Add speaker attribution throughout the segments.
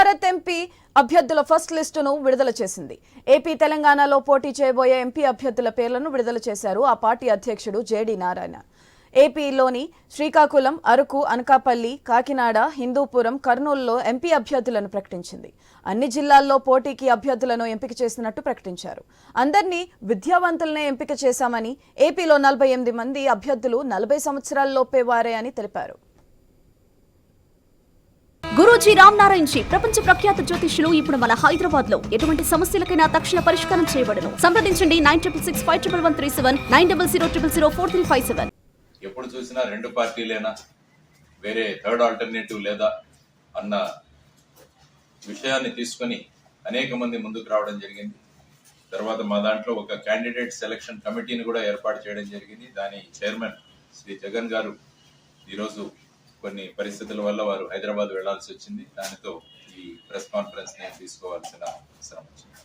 Speaker 1: Bharat MP అభ్యర్థుల first లిస్టును విడుదల చేసింది. ఏపీ తెలంగాణలో పోటీ చేయబోయే ఎంపీ అభ్యర్థుల పేర్లను విడుదల చేశారు ఆ పార్టీ అధ్యక్షుడు జేడీ నారాయణ. ఏపీలోని శ్రీకాకుళం అరకు అనకాపల్లి కాకినాడ హిందూపురం కర్నూలులో ఎంపీ అభ్యర్థులను ప్రకటించింది. అన్ని జిల్లాల్లో పోటీకి అభ్యర్థులను ఎంపిక చేసినట్టు ప్రకటించారు. అందరినీ విద్యావంతులనే ఎంపిక చేశామని ఏపీలో నలభై ఎనిమిది మంది అభ్యర్థులు నలభై సంవత్సరాల్లోపే వారే అని తెలిపారు.
Speaker 2: గురూజీ రామ్ నారాయణ్ జీ ప్రపంచ ప్రఖ్యాత జ్యోతిష్యులు ఇప్పుడు మన హైదరాబాద్లో ఎటువంటి సమస్యలకైనా తక్షణ పరిష్కారం చేయబడను. సంప్రదించండి nine triple six five triple one three seven nine double zero triple zero four three five seven.
Speaker 3: ఎప్పుడు చూసినా రెండు పార్టీలేనా? వేరే థర్డ్ ఆల్టర్నేటివ్ లేదా? అన్న విషయాన్ని తీసుకొని అనేక మంది ముందుకు రావడం జరిగింది. తర్వాత మా దాంట్లో ఒక క్యాండిడేట్ సెలక్షన్ కమిటీని కూడా ఏర్పాటు చేయడం జరిగింది. దాని చైర్మన్ శ్రీ జగన్ గారు ఈరోజు కొన్ని పరిస్థితుల వల్ల వారు హైదరాబాద్ వెళ్ళాల్సి వచ్చింది. దానితో ఈ ప్రెస్ కాన్ఫరెన్స్ని తీసుకోవాల్సిన అవసరం వచ్చింది.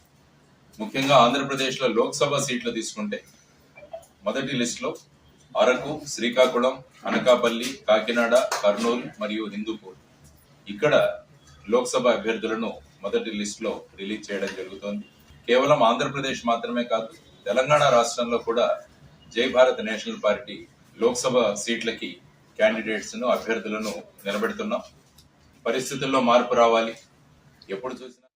Speaker 3: ముఖ్యంగా ఆంధ్రప్రదేశ్లో లోక్సభ సీట్లు తీసుకుంటే మొదటి లిస్ట్లో అరకు శ్రీకాకుళం అనకాపల్లి కాకినాడ కర్నూలు మరియు హిందూపూర్. ఇక్కడ లోక్సభ అభ్యర్థులను మొదటి లిస్ట్లో రిలీజ్ చేయడం జరుగుతోంది. కేవలం ఆంధ్రప్రదేశ్ మాత్రమే కాదు తెలంగాణ రాష్ట్రంలో కూడా జై భారత్ నేషనల్ పార్టీ లోక్సభ సీట్లకి క్యాండిడేట్స్ను అభ్యర్థులను నిలబెడుతున్నాం. పరిస్థితుల్లో మార్పు రావాలి. ఎప్పుడు చూసినా